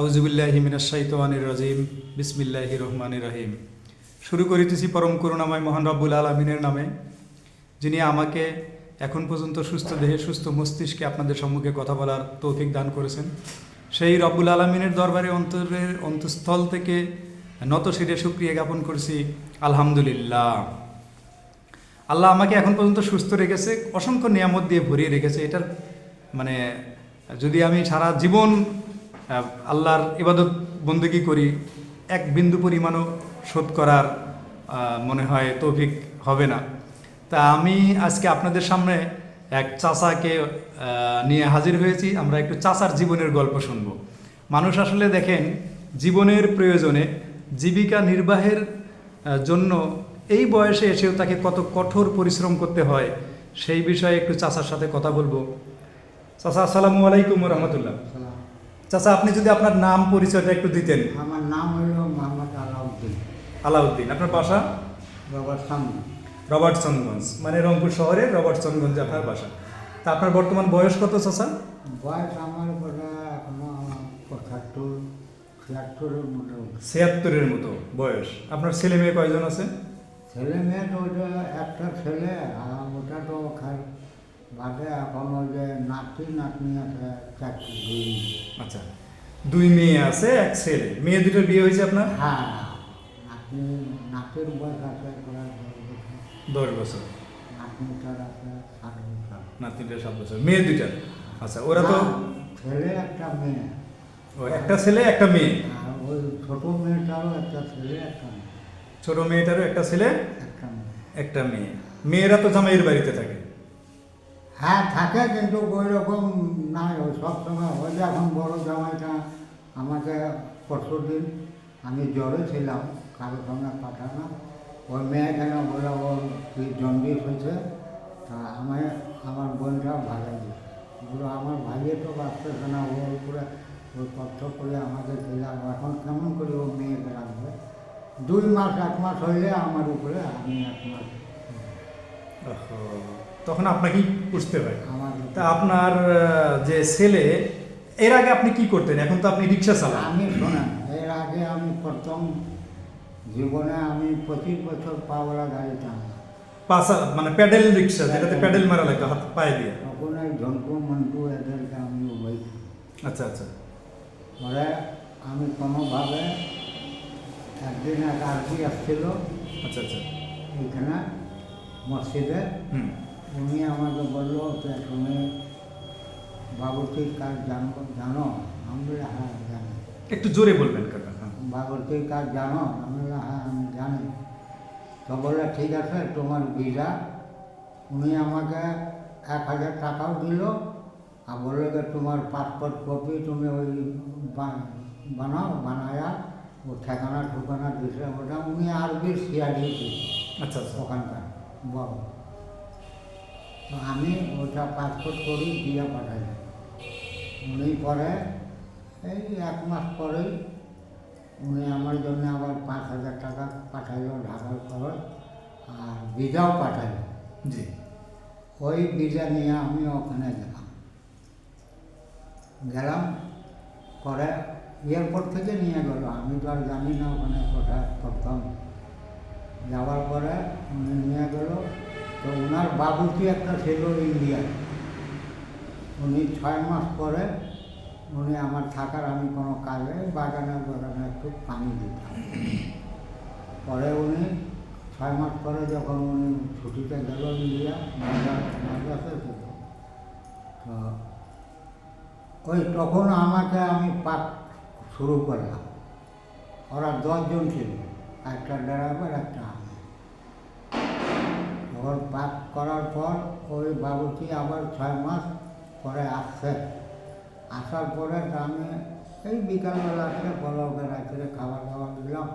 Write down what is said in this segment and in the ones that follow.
আউজুবিল্লাহি মিনাশাইতানির রাজিম। বিসমিল্লাহি রহমানির রহিম। শুরু করিতেছি পরম করুণাময় মহান রব্বুল আলমিনের নামে, যিনি আমাকে এখন পর্যন্ত সুস্থ দেহে, সুস্থ মস্তিষ্কে আপনাদের সম্মুখে কথা বলার তৌফিক দান করেছেন। সেই রব্বুল আলমিনের দরবারে অন্তরের অন্তঃস্থল থেকে নত শিরে সুক্রিয়া জ্ঞাপন করছি। আলহামদুলিল্লাহ। আল্লাহ আমাকে এখন পর্যন্ত সুস্থ রেখেছে, অসংখ্য নিয়ামত দিয়ে ভরিয়ে রেখেছে। এটার মানে যদি আমি সারা জীবন আল্লাহর ইবাদত বন্দেগী করি, এক বিন্দু পরিমাণও শোধ করার মনে হয় তৌফিক হবে না। তা আমি আজকে আপনাদের সামনে এক চাচাকে নিয়ে হাজির হয়েছি। আমরা একটু চাচার জীবনের গল্প শুনব। মানুষ আসলে দেখেন, জীবনের প্রয়োজনে জীবিকা নির্বাহের জন্য এই বয়সে এসেও তাকে কত কঠোর পরিশ্রম করতে হয়, সেই বিষয়ে একটু চাচার সাথে কথা বলব। চাচা, আসসালামু আলাইকুম রহমতুল্লাহ। চাচা আপনি যদি আপনার নাম পরিচয়টা একটু দিতেন। আমার নাম হলো মোহাম্মদ আলাউদ্দিন। আলাউদ্দিন আপনার বাসা? সামনে রবার্টসনগঞ্জ মানে রংপুর শহরে শহরের রবার্টসনগঞ্জে আপনার বাসা। তা আপনার বর্তমান বয়স কত চাচা? বয়স আমার বোধ এখনও পঁচাত্তর ছিয়াত্তরের মতো। ছিয়াত্তরের মতো বয়স। আপনার ছেলে মেয়ে কয়জন আছে? ছেলে মেয়ে তো ওইটা একটা ছেলে আর ওটা তো বাদে এখন ওই যে নাতি নাতনি আছে চারটি দুই আচ্ছা দুই মেয়ে আছে এক ছেলে। মেয়ে দুটোর বিয়ে হয়েছে আপনার? হ্যাঁ নাতনি নাতির বয়স আছে দশ বছর। নাতনিটার আছে সাত বছর। নাতিনটা সাত বছর মেয়ে দুইটা আচ্ছা ওরা তো ছেলে একটা মেয়ে। ও একটা ছেলে একটা মেয়ে? ওই ছোট মেয়েটারও একটা ছেলে একটা মেয়ে। ছোট মেয়েটারও একটা ছেলে একটা মেয়ে। একটা মেয়ে। মেয়েরা তো জামাইয়ের বাড়িতে থাকে। হ্যাঁ থাকে কিন্তু ওই রকম নাই, ওই সবসময় ওই যে এখন বড় জামাইটা আমাকে পরশু দিন আমি জ্বরে ছিলাম কারোর সঙ্গে পাঠানো ওই মেয়ে কেন বলে ওর কি জন্ডিস হয়েছে? তা আমি, আমার বোনটা ভাগাই বলো আমার ভাইয়ে তো বাঁচতেছে না, ওর উপরে ওই তথ্য করে আমাকে দিলাম। এখন কেমন করে ও মেয়েকে রাখবে? দুই মাস, এক মাস হইলে আমার উপরে আমি এক মাস। তখন আপনাকেই পুষতে হয়। আমার তা আপনার আহ, যে ছেলে এর আগে আপনি কি করতেন? এখন তো আপনি রিক্সা চালান। আমি শোনেন এর আগে আমি প্রথম জীবনে আমি পঁচিশ বছর পাওয়ালা গাড়ি টানলাম। পাশা মানে প্যাডেল রিক্সা যেটাতে প্যাডেল মারা লাগতো হাত পায়ে দিয়ে। তখন এই ঝন্টু মন্টু এদেরকে আমি বই আচ্ছা আচ্ছা। পরে আমি কোনোভাবে একদিন এক আরতি আসছিল। আচ্ছা আচ্ছা। এইখানে মসজিদে। হুম। উনি আমাকে বলল যে তুমি বাবুর্চির কাজ জানো জানো? আমি বললাম, হ্যাঁ জানি। একটু জোরে বলবেন কাকা হ্যাঁ। বাবুর্চির কাজ জানো? আমি বললাম, হ্যাঁ আমি জানি। তো বললে ঠিক আছে তোমার ভিসা উনি আমাকে এক হাজার টাকাও দিল আর বলল যে তোমার পাসপোর্ট কপি তুমি ওই বানাও বানায়া ও ঠিকানা ঠিকানা দিছে ওটা। উনি আরবি সিআরই আচ্ছা আচ্ছা। ওখানকার বড় তো আমি ওটা পাসপোর্ট করি দিয়ে পাঠাই। উনি পরে এই এক মাস পরেই উনি আমার জন্য আবার পাঁচ হাজার টাকা পাঠাইলো ঢাকার খরচ আর ভিজাও পাঠাইলো। জি। ওই ভিজা নিয়ে আমি ওখানে গেলাম। গেলাম পরে এয়ারপোর্ট থেকে নিয়ে গেল। আমি তো আর জানি না ওখানে কোথায় প্রথম। যাওয়ার পরে উনি নিয়ে গেল তো ওনার বাবুটি একটা ছিল ইন্ডিয়ায় উনি ছয় মাস পরে উনি আমার থাকার আমি কোনো কাজে বাগানে বাগানে একটু পানি দিতাম। পরে উনি ছয় মাস পরে যখন উনি ছুটিতে গেল ইন্ডিয়া, মাদ্রাস তো ওই তখন আমাকে আমি পাক শুরু করলাম। ওরা দশজন ছিল, একটা ড্রাইভার, একটা তখন পাক করার পর ওই বাবুটি আবার ছয় মাস পরে আসছে। আসার পরে আমি এই বিকালবেলা আসলে বলকে রাত্রে খাবার দাবার দিলাম।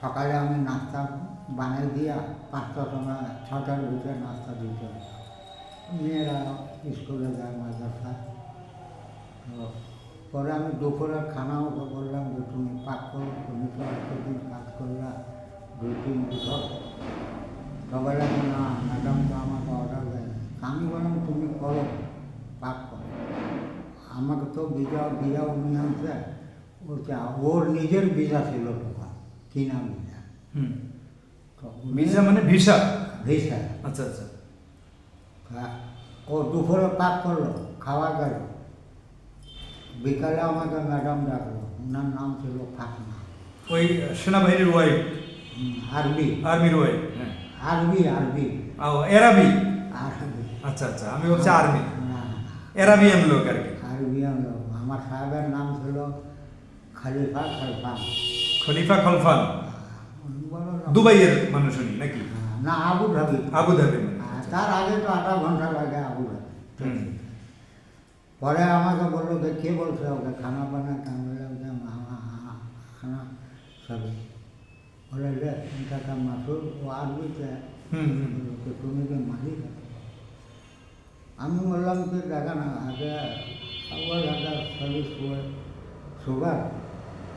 সকালে আমি নাস্তা বানিয়ে দিয়া পাঁচটার সময় ছটার ভিতরে নাস্তা দিতে। মেয়েরা স্কুলে যায়, মাদ্রাসা। তো পরে আমি দুপুরের খানা ওকে বললাম যে, তুমি পাক করো, তুমি তো এতদিন কাজ করলা দুই তিন বছর বললাম যে, না ম্যাডাম তো আমাকে অর্ডার দেয় আমি বললাম তুমি করো পাক করো। আমাকে তো ভিজা ভিজা উনি আনছে ও চা- ওর নিজের ভিজা ছিল তখন কিনা হুম। তো ভিসা মানে ভিসা? ভিসা। আচ্ছা আচ্ছা। ও দুপুরে পাক করল খাওয়া গেল। বিকালে আমাকে ম্যাডাম ডাকলো ওনার নাম ছিল ফাতমা। ওই সেনাবাহিনীর ওয়াইফ আরবি আর্মির ওয়াইফ আরবি আরবি। ও এরাবি? আরবি। আচ্ছা আচ্ছা আমি না না এরাবিয়ান লোক আর কি। আরবিয়ান লোক। আমার সাহেবের নাম ছিল খালিফা খালফান। খলিফা খলফান। দুবাইয়ের মানুষ উনি নাকি? না আবু ধাবি। আবু ধাবি তার আগে তো আধা ঘণ্টা লাগে আবু ধাবি। পরে আমাকে বলল যে কে বলছে ওকে? খানা বানাতে আমি বললাম যে মামা খানা সবই হুম বলল যে তুমি কি মালিক আমি বললাম যে দেখা না আগে আবার একটা সার্ভিস করে সুগার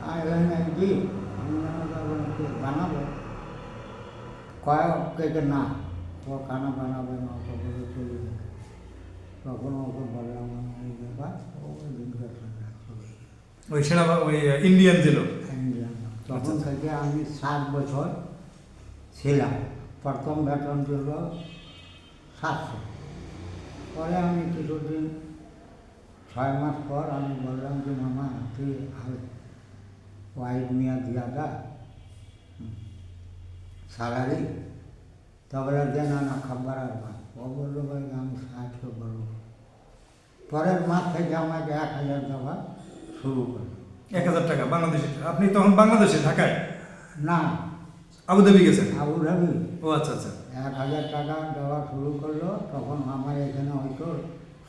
আর এলাম জি আমি বানাবো কয়েক কেকে না ও খানা বানাবে না ওকে বলে চলে যাবে তখন ওকে বললাম আমি ব্যাপার ওই সেনা ওই ইন্ডিয়ান যে লোক। তখন। থেকে আমি সাত বছর ছিলাম। প্রথম বেতন ছিল সাতশো। পরে আমি কিছুদিন, ছয় মাস পর আমি বললাম যে, মামা তুই আর ওয়াইফ মিয়া দিয়া দা স্যালারি? তবে যে না না, খাবার আর না ও বলল, ভাই, আমি সাহায্য করব পরের মাস থেকে আমাকে এক হাজার দেওয়া শুরু করল এক হাজার টাকা বাংলাদেশে। আপনি তখন বাংলাদেশে ঢাকায়? না। আবুধাবি গেছেন? আবু ধাবি ও আচ্ছা আচ্ছা। এক হাজার টাকা দেওয়া শুরু করল তখন আমার এখানে হয়তো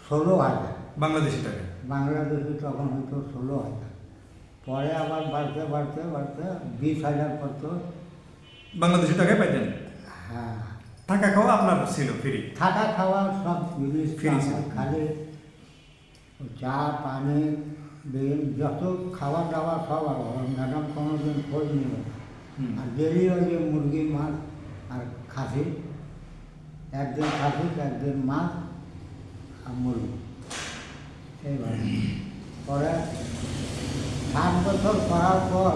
ষোলো হাজার। বাংলাদেশি টাকা? বাংলাদেশে তখন হয়তো ষোলো হাজার। পরে আবার বাড়তে বাড়তে বাড়তে বিশ হাজার পড়তো। বাংলাদেশি টাকায় পাইতেন? হ্যাঁ। টাকা খাওয়া আপনার ছিল ফ্রি থাকা খাওয়া সব জিনিস। খালি। চা পানি যত খাওয়া দাওয়া সব আর ম্যাডাম কোনো দিন খোঁজ নেবে না। হুম। আর ডেলি ওই যে মুরগি মাছ আর খাসি। একদিন খাসি একদিন মাছ আর মুরগি। এইভাবে পরে সাত বছর করার পর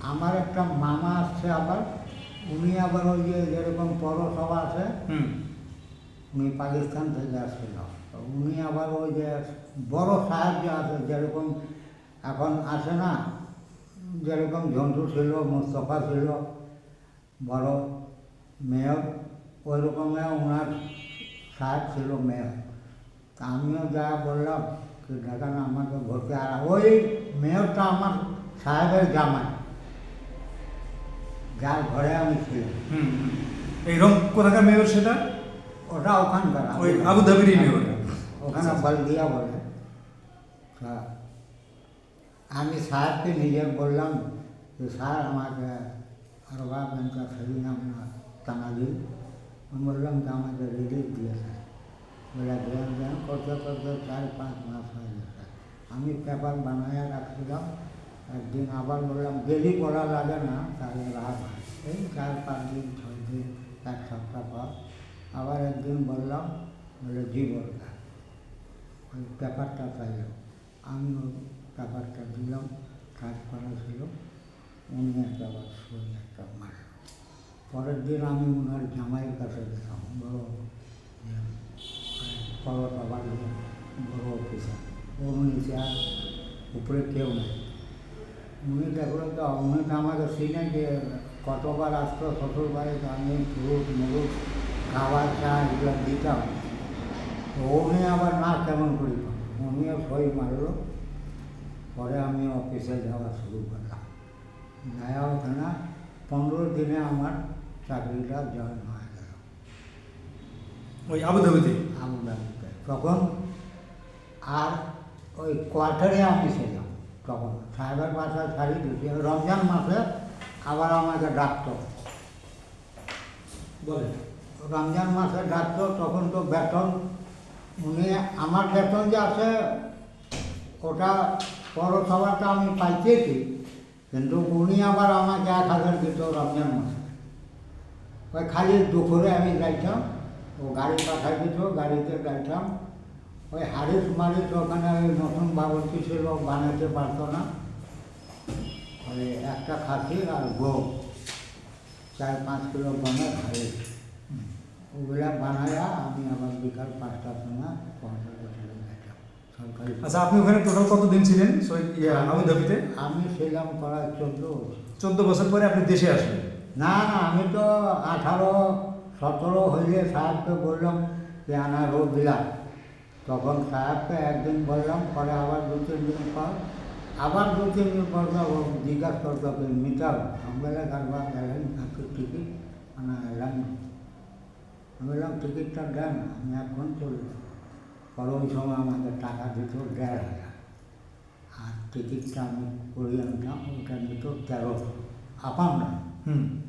আমার একটা মামা আসছে আবার। উনি আবার ওই যে যেরকম পৌরসভা আছে উনি পাকিস্তান থেকে আসছিল। উনি আবার ওই যে বড় সাহায্য আছে, যেরকম এখন আসে না, যেরকম ঝন্টু ছিল, মোস্তফা ছিল, বড় মেয়র ওই রকমের ওনার সাহেব ছিল মেয়র। তা আমিও যা বললাম যে দেখেন আমাকে ভর্তি আর ওই মেয়রটা আমার সাহেবের জামাই, যার ঘরে আমি ছিলাম। হুম হুম। এই রং কোথাকার মেয়র সেটা? ওটা ওখানকার ওই আবুধাবিরই মেয়র। ওখানে আচ্ছা। বলদিয়া বলে তা আমি সাহেবকে নিজে বললাম যে স্যার আমাকে আরবা ব্যাংকা সেদিন আপনার টানা দিন আমি বললাম যে আমাকে রিলিজ দিয়েছে বলে দেন দেন করতে করতে চার পাঁচ মাস হয়ে গেছে আমি পেপার বানাইয়া রাখছিলাম একদিন আবার বললাম ডেলি করা লাগে না তাহলে লাভ হয় এই চার পাঁচ দিন ছয় দিন এক সপ্তাহ পর আবার একদিন বললাম বলে জি বললাম ওই পেপারটা চাইলাম আমি ওই পেপারটা দিলাম কাজ করা ছিল উনি একটা আবার সই একটা মারল পরের দিন আমি ওনার জামাইয়ের কাছে গেলাম বড় ইয়ে, পরোটা বাড়ির বড় অফিসার ওর নিচে আর উপরে কেউ নেই উনি দেখল তো উনি তো আমাকে চিনে যে কতবার আসতো শ্বশুর বাড়িতে আমি ফ্রুট মুরুট খাবার চা এগুলো দিতাম। উনি আবার না কেমন করি উনিও সই মারলো। পরে আমি অফিসে যাওয়া শুরু করলাম। যাওয়া হতো না পনেরো দিনে আমার চাকরিটা জয়েন হয়ে গেল। ওই আবুধাবিতে? আবু ধাবিতে তখন আর ওই কোয়ার্টারে আমি ছিলাম তখন সাহেবের বাসায় ছাড়ি দিয়েছি। রমজান মাসে আবার আমাকে ডাকতো। বলে? রমজান মাসে ডাকতো, তখন তো বেতন, উনি আমার বেতন যে আছে, ওটা পৌরসভাটা আমি পাইতেছি, কিন্তু উনি আবার আমাকে এক হাজার দিত রমজান মাসে। ওই খালি দুপুরে আমি যাইতাম, ও গাড়ি পাঠাই দিত, গাড়িতে যাইতাম। ওই হারিস মারিস ওখানে ওই নতুন বাবুর্চি ছিল বানাতে পারতো না। ওই একটা খাসি আর গো চার পাঁচ কিলো গমের হারিস ওগুলা বানায়া আমি আবার বিকাল পাঁচটার সময় যেতাম সরকারি আচ্ছা আপনি ওখানে টোটাল কতদিন ছিলেন? আবুধাবিতে? আমি ছিলাম প্রায় চোদ্দ চোদ্দ বছর পরে আপনি দেশে আসলেন? না না আমি তো আঠারো সতেরো হইলে সাহেবকে বললাম যে আনা রোগ দিলাম তখন সাহেবকে একদিন বললাম পরে আবার দু তিন দিন পর আবার দু তিন দিন পর জিজ্ঞাসা করতো কি মিটাও আমি বললাম কারবার গেলেন টিকিট আনা এলাম আমি বললাম টিকিটটা দেন আমি এখন চলব পরে ওই সময় আমাকে টাকা দিত দেড় হাজার। আর টিকিটটা আমি করিয়ে আনতাম ওটা নিত তেরো। আপাম না হুম।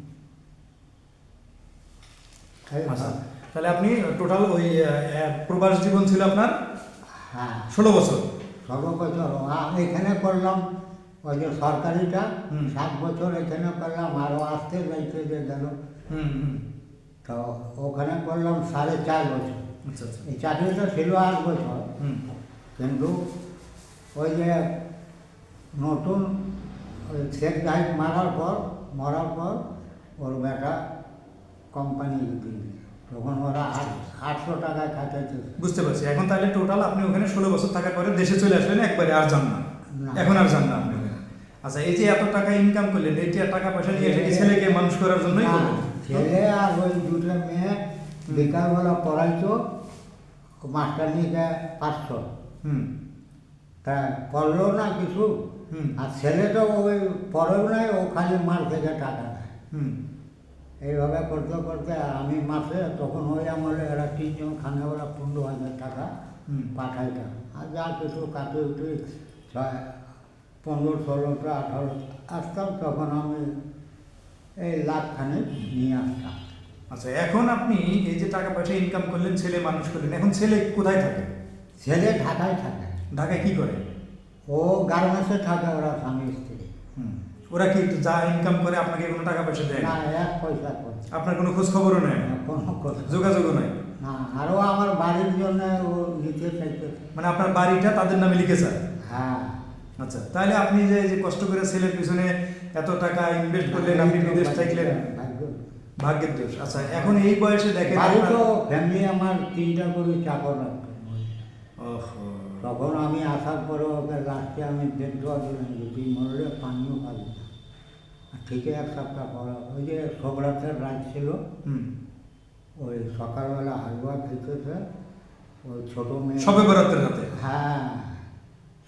আচ্ছা তাহলে আপনি টোটাল ওই প্রবাস জীবন ছিল আপনার? হ্যাঁ। ষোলো বছর। সর্ববছর আ- এখানে করলাম ওই যে সরকারিটা হুম। সাত বছর এখানে করলাম আরও আসতে যাইতে যে গেল। হুম হুম। তো ওখানে করলাম সাড়ে চার বছর। আচ্ছা আচ্ছা। এই চাকরিটা ছিল আট বছর। কিন্তু ওই যে নতুন ওই শেখ জাহিদ মারার পর মরার পর ওর বেটা কোম্পানি তখন ওরা আট আটশো টাকায় খাটাইছে বুঝতে পারছি। এখন তাহলে টোটাল আপনি ওখানে ষোলো বছর থাকার পরে দেশে চলে আসলেন একবারে আর যান না। এখন আর যান না আপনি। আচ্ছা এই যে এত টাকা ইনকাম করলেন এই যে টাকা পয়সা নিয়ে কি ছেলেকে মানুষ করার জন্যই করলেন। ছেলে আর ওই দুটো মেয়ে বিকালবেলা পড়াইতো মাস্টার নিয়ে পাঁচশো। হুম। তা পড়ল না কিছু? হুম। আর ছেলে তো ওই পড়েও নাই ও খালি মার থেকে টাকা হুম। এইভাবে করতে করতে আমি মাসে তখন ওই আমলে এরা তিনজন খানেওয়ালা পনেরো হাজার টাকা হুম। পাঠাইতাম। আর যা কিছু কাটে উঠে ছয় পনেরো ষোলোটা আঠারো আসতাম তখন আমি এই লাখ খানে নিয়ে আসতাম আচ্ছা এখন আপনি এই যে টাকা পয়সা ইনকাম করলেন ছেলে মানুষ করলেন এখন ছেলে কোথায় থাকে? ছেলে ঢাকায় থাকে। ঢাকায় কি করে? ও গার্মেন্টসে থাকে ওরা স্বামী স্ত্রী। হুম ওরা কি যা ইনকাম করে আপনাকে কোনো টাকা পয়সা দেয়? না এক পয়সা আপনার কোনো খোঁজ খবরও নেয়? না কোনো কথা যোগাযোগও নাই না আরও আমার বাড়ির জন্য ও নিতে চাইতে মানে আপনার বাড়িটা তাদের নামে লিখেছে? হ্যাঁ। আচ্ছা তাহলে আপনি যে কষ্ট করে ছেলের পিছনে এত টাকা ইনভেস্ট করলেন আপনি বিদেশ থাকলেন ভাগ্য। ভাগ্যের দোষ। আচ্ছা এখন এই বয়সে দেখেন আপনার- তো ফ্যামিলি আমার তিনটা করে চাকর রাখতো। তখন আমি আসার পরে ওকে লাস্টে আমি দেড় দিলাম যে তুই মরলে পানিও পাবি না। ঠিকই এক সপ্তাহ পর ওই যে সবরাতের রাত ছিল হুম। ওই সকালবেলা হালুয়া খেতেছে ওই ছোটো মেয়ে সবে বরাতের রাতে? হ্যাঁ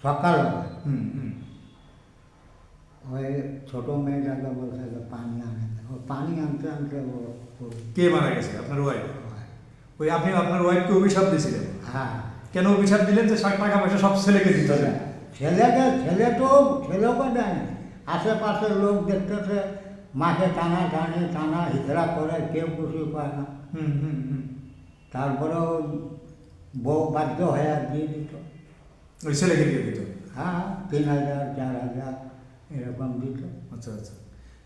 সকালবেলা। হুম হুম। ওই ছোটো মেয়েটাকে বলছে যে পানি আনে ও পানি আনতে আনতে ও কে মারা গেছে? আপনার ওয়াইফ ওই আপনি আপনার ওয়াইফকে অভিশাপ দিয়েছিলেন? হ্যাঁ। কেন অভিশাপ দিলেন যে ষাট টাকা পয়সা সব ছেলেকে দিতে হবে? ছেলেকে ছেলে তো ছেলেকে দেয় না আশেপাশের লোক দেখতেছে মাকে টানা টানে টানা হিজড়া করে কেউ খুশি পায় না। হুম হুম হুম। তারপরেও বউ বাধ্য হয়ে আর দিয়ে দিত। ওই ছেলেকে দিয়ে দিত? হ্যাঁ তিন হাজার চার হাজার। এরকম দিত আচ্ছা আচ্ছা।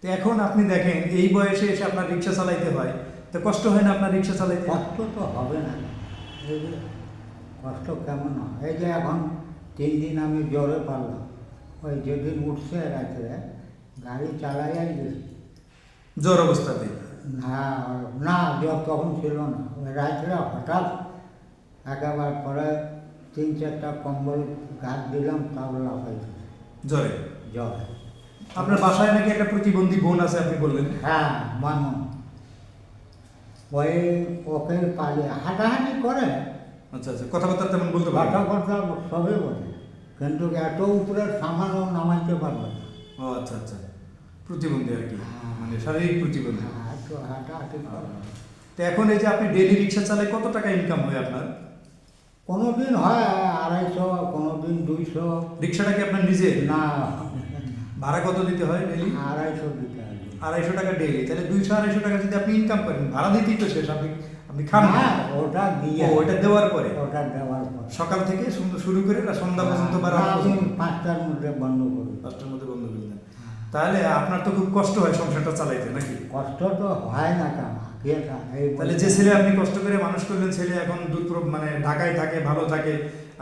তো এখন আপনি দেখেন এই বয়সে এসে আপনার রিক্সা চালাইতে হয়। তো কষ্ট হয় না আপনার রিক্সা চালাইতে? কষ্ট তো হবে না। এই যে কষ্ট কেমন হয়? এই যে এখন তিন দিন আমি জ্বরে পারলাম। ওই যেদিন উঠছে রাত্রে গাড়ি চালাইয়াই গেছি। জ্বর অবস্থাতে না না জ্বর তখন ছিল না। ওই রাত্রে হঠাৎ একেবারে পরে তিন চারটা কম্বল গাছ দিলাম তাও লাফাইছে জ্বরে? জ্বর আপনার বাসায় নাকি একটা প্রতিবন্ধী বোন আছে আপনি বললেন। হ্যাঁ মামন ওই ওকে পালিয়ে হাঁটাহাঁটি করে। আচ্ছা আচ্ছা কথাবার্তা তেমন বলতে পারেন। না? কথাবার্তা সবই বলে। কিন্তু এত উপরে সামানও নামাইতে পারবে না। ও আচ্ছা আচ্ছা। প্রতিবন্ধী আর কি। হ্যাঁ। মানে শারীরিক প্রতিবন্ধী। হ্যাঁ, হাঁটাহাঁটি করে। তো এখন এই যে আপনি ডেলি রিক্সা চালায় কত টাকা ইনকাম হয় আপনার? কোনো দিন হয় আড়াইশো কোনো দিন দুইশো। রিক্সাটা কি আপনার নিজে না। ভাড়া কত দিতে হয় ডেলি আড়াইশো দিতে হবে। আড়াইশো টাকা ডেলি তাহলে দুইশো আড়াইশো টাকা যদি আপনি ইনকাম করেন ভাড়া দিতেই তো শেষ আপনি আপনি খান ওটা দিয়ে ওটা দেওয়ার পরে? ওটা দেওয়ার পর। সকাল থেকে শুরু করে না সন্ধ্যা পর্যন্ত বা রাত পর্যন্ত? পাঁচটার মধ্যে বন্ধ করি। পাঁচটার মধ্যে বন্ধ করে দেন। তাহলে আপনার তো খুব কষ্ট হয় সংসারটা চালাইতে নাকি? কষ্ট তো হয় না কেন? কে থা- এই তাহলে যে ছেলে আপনি কষ্ট করে মানুষ করলেন ছেলে এখন দূর মানে ঢাকায় থাকে ভালো থাকে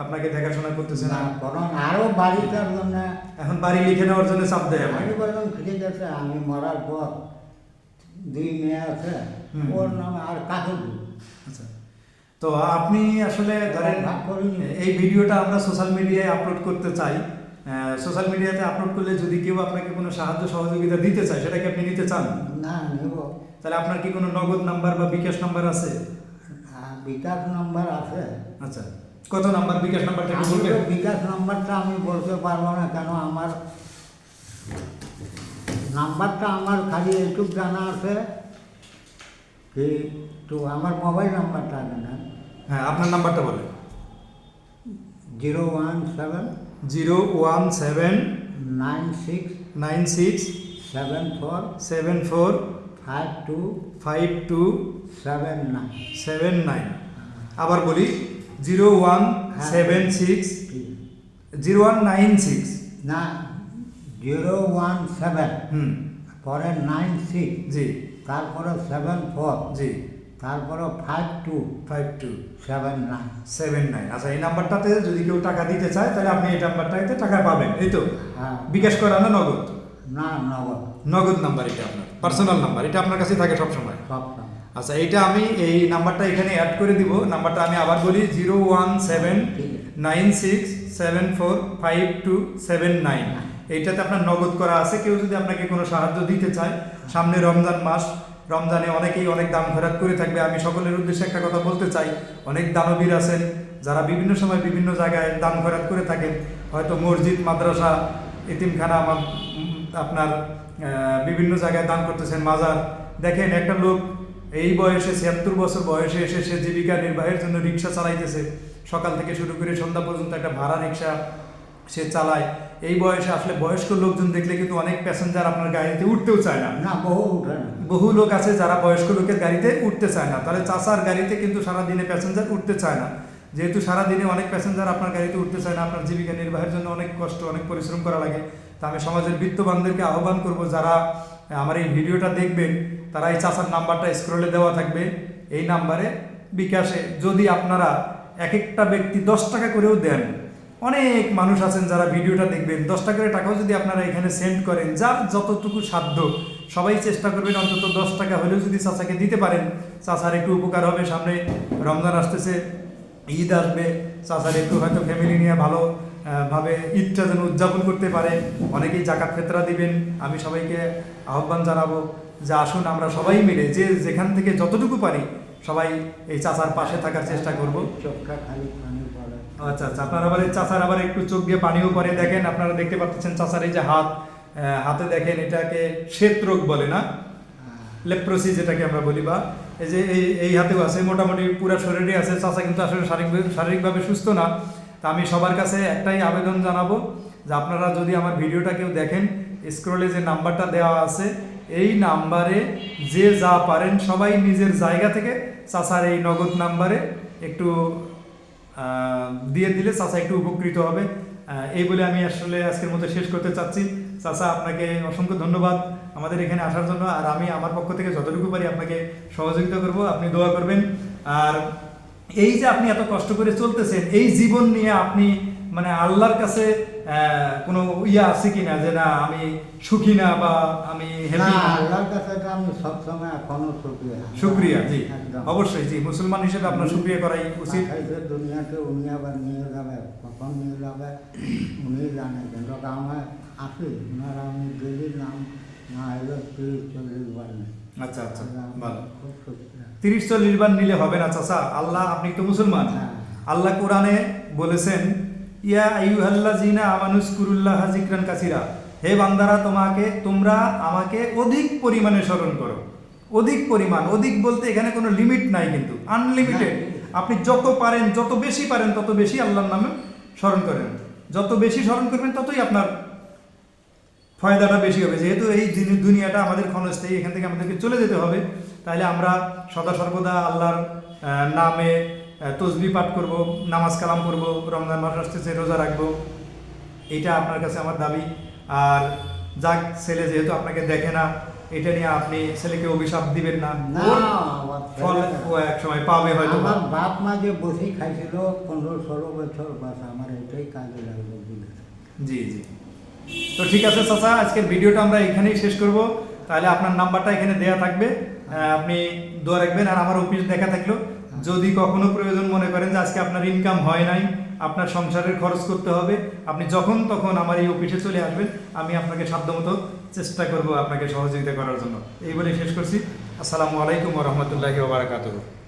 আপনাকে দেখাশোনা করতেছে না। বরং আরও বাড়িটার জন্য এখন বাড়ি লিখে নেওয়ার জন্য চাপ দেয় আমি বললাম ঠিক আছে আমি মরার পর দুই মেয়ে আছে ওর নামে আর কাকে আচ্ছা। তো আপনি আসলে ধরেন ভাগ করিনি। এই ভিডিওটা আমরা সোশ্যাল মিডিয়ায় আপলোড করতে চাই। সোশ্যাল মিডিয়াতে আপলোড করলে যদি কেউ আপনাকে কোনো সাহায্য সহযোগিতা দিতে চায় সেটা কি আপনি নিতে চান? না নেব। তাহলে আপনার কি কোনো নগদ নাম্বার বা বিকাশ নাম্বার আছে? বিকাশ নাম্বার আছে। আচ্ছা। কত নাম্বার? বিকাশ নাম্বারটা একটু বলবেন? বিকাশ নাম্বারটা আমি বলতে পারব না কেন আমার নাম্বারটা আমার খালি একটু জানা আছে কি তো আমার মোবাইল নাম্বারটা আগে না হ্যাঁ আপনার নাম্বারটা বলেন। Zero one seven zero one seven nine six nine six seven four seven four five two five two seven nine. Seven nine. আবার বলি zero one. Seven six zero one nine six না জিরো ওয়ান সেভেন হুম পরে nine six জি। তারপরে seven four জি। তারপরে five two five two seven nine seven nine আচ্ছা এই নাম্বারটাতে যদি কেউ টাকা দিতে চায় তাহলে আপনি এই নাম্বারটাতে টাকা পাবেন। এই তো? হ্যাঁ। বিকাশ করা না নগদ? না নগদ। নগদ নাম্বার এটা আপনার। Personal number. এটা আপনার কাছে থাকে সবসময়। সব সময় আচ্ছা এইটা আমি এই নাম্বারটা এখানে অ্যাড করে দিব। নাম্বারটা আমি আবার বলি zero one seven nine six seven four five two seven nine এইটাতে আপনার নগদ করা আছে, কেউ যদি আপনাকে কোনো সাহায্য দিতে চায়, সামনে রমজান মাস, রমজানে অনেকেই অনেক দান খয়রাত করে থাকবে। আমি সকলের উদ্দেশ্যে একটা কথা বলতে চাই, অনেক দানবীর আছেন, যারা বিভিন্ন সময় বিভিন্ন জায়গায় দান খয়রাত করে থাকেন। হয়তো মসজিদ, মাদ্রাসা, এতিমখানা আপনার বিভিন্ন জায়গায় দান করতেছেন, মাজার। দেখেন একটা লোক এই বয়সে ছিয়াত্তর বছর বয়সে এসে সে জীবিকা নির্বাহের জন্য রিক্সা চালাইতেছে। সকাল থেকে শুরু করে সন্ধ্যা পর্যন্ত একটা ভাড়া রিক্সা সে চালায়। এই বয়সে আসলে বয়স্ক লোকজন দেখলে কিন্তু অনেক প্যাসেঞ্জার আপনার গাড়িতে উঠতেও চায় না। না বহু বহু লোক আছে যারা বয়স্ক লোকের গাড়িতে উঠতে চায় না। তাহলে চাষার গাড়িতে কিন্তু সারা দিনে প্যাসেঞ্জার উঠতে চায় না। যেহেতু সারা দিনে অনেক প্যাসেঞ্জার আপনার গাড়িতে উঠতে চায় না আপনার জীবিকা নির্বাহের জন্য অনেক কষ্ট অনেক পরিশ্রম করা লাগে। তা আমি সমাজের বিত্তবানদেরকে আহ্বান করব যারা আমার এই ভিডিওটা দেখবেন তারা এই চাষার নাম্বারটা স্ক্রলে দেওয়া থাকবে। এই নাম্বারে বিকাশে। যদি আপনারা এক একটা ব্যক্তি দশ টাকা করেও দেন, অনেক মানুষ আছেন যারা ভিডিওটা দেখবেন, দশ টাকা করে টাকাও যদি আপনারা এখানে সেন্ড করেন, যার যতটুকু সাধ্য, সবাই চেষ্টা করবেন অন্তত দশ টাকা হলেও যদি চাচাকে দিতে পারেন। চাচার একটু উপকার হবে, সামনে রমজান আসতেছে, ঈদ আসবে চাচার একটু হয়তো ফ্যামিলি নিয়ে ভালো ভাবে ঈদটা যেন উদযাপন করতে পারে। অনেকেই জাকাত ফেতরা দিবেন। আমি সবাইকে আহ্বান জানাব। যে আসুন আমরা সবাই মিলে যে যেখান থেকে যতটুকু পারি সবাই এই চাচার পাশে থাকার চেষ্টা করব। আচ্ছা আচ্ছা আপনার আবার এই চাচার আবার একটু চোখ দিয়ে পানিও পরে দেখেন। আপনারা দেখতে পাচ্ছেন চাচার এই যে হাত হাতে দেখেন এটাকে শ্বেত রোগ বলে না? লেপ্রোসি যেটাকে আমরা বলি বা এই যে এই এই হাতেও আছে মোটামুটি পুরো শরীরে আছে। চাচা কিন্তু আসলে শারীরিক শারীরিকভাবে সুস্থ না। তা আমি সবার কাছে একটাই আবেদন জানাব যে আপনারা যদি আমার ভিডিওটা কেউ দেখেন স্ক্রোলে যে নাম্বারটা দেওয়া আছে এই নাম্বারে যে যা পারেন, সবাই নিজের জায়গা থেকে চাচার এই নগদ নাম্বারে একটু দিয়ে দিলে চাচা একটু উপকৃত হবে। এই বলে আমি আসলে আজকের মতো শেষ করতে চাচ্ছি। চাচা, আপনাকে অসংখ্য ধন্যবাদ আমাদের এখানে আসার জন্য। আর আমি আমার পক্ষ থেকে যতটুকু পারি আপনাকে সহযোগিতা করব, আপনি দোয়া করবেন। আর এই যে আপনি এত কষ্ট করে চলতেছেন, এই জীবন নিয়ে আপনি মানে আল্লাহর কাছে কোনো ইয়া আছে কিনা যে না আমি সুখী না বা আমি হ্যাপি না আল্লাহর কাছে আমি সবসময় এখনও শুক্রিয়া। শুক্রিয়া জি। অবশ্যই জি মুসলমান হিসেবে আপনার শুক্রিয়া করাই উচিত। দুনিয়াতে উনি আবার নিয়ে যাবে কখন নিয়ে যাবে উনি জানে কিন্তু আমার আসি ওনার আমি ডেলি নাম না এলো তিরিশ চল্লিশ বার আচ্ছা আচ্ছা ভালো। খুব তিরিশ চল্লিশ বার নিলে হবে না চাচা? আল্লাহ আপনি তো মুসলমান। হ্যাঁ। আল্লাহ কোরআনে বলেছেন ইয়া আইয়ুহাল্লা জিনা আমানুস কুরুল্লাহ জিকরান কাসিরা। হে বান্দারা তোমাকে তোমরা আমাকে অধিক পরিমাণে স্মরণ করো। অধিক পরিমাণ অধিক বলতে এখানে কোনো লিমিট নাই কিন্তু আনলিমিটেড আপনি যত পারেন যত বেশি পারেন তত বেশি আল্লাহর নামে স্মরণ করেন। যত বেশি স্মরণ করবেন ততই আপনার ফয়দাটা বেশি হবে। যেহেতু এই দুনিয়াটা আমাদের ক্ষণস্থায়ী এখান থেকে আমাদেরকে চলে যেতে হবে। তাহলে আমরা সদা সর্বদা আল্লাহর নামে তসবি পাঠ করব নামাজ কালাম করব রমজান মাস আসতেছে রোজা রাখব। এইটা আপনার কাছে আমার দাবি। আর যাক ছেলে যেহেতু আপনাকে দেখে না এটা নিয়ে আপনি ছেলেকে অভিশাপ দিবেন না। ফল এক সময় পাবে হয়তো আমার বাপ মা যে বসেই খাইছিল পনেরো ষোলো বছর বাস আমার এটাই কাজে দিলে। জি জি। তো ঠিক আছে চাচা আজকের ভিডিওটা আমরা এখানেই শেষ করব। তাহলে আপনার নাম্বারটা এখানে দেয়া থাকবে। আপনি দোয়া রাখবেন আর আমার অফিস দেখা থাকল। যদি কখনো প্রয়োজন মনে করেন যে আজকে আপনার ইনকাম হয় নাই, আপনার সংসারের খরচ করতে হবে, আপনি যখন তখন আমার এই অফিসে চলে আসবেন, আমি আপনাকে সাধ্যমতো চেষ্টা করব আপনাকে সহযোগিতা করার জন্য। এই বলে শেষ করছি। আসসালামু আলাইকুম রহমতুল্লাহি ওবরাকাতুহ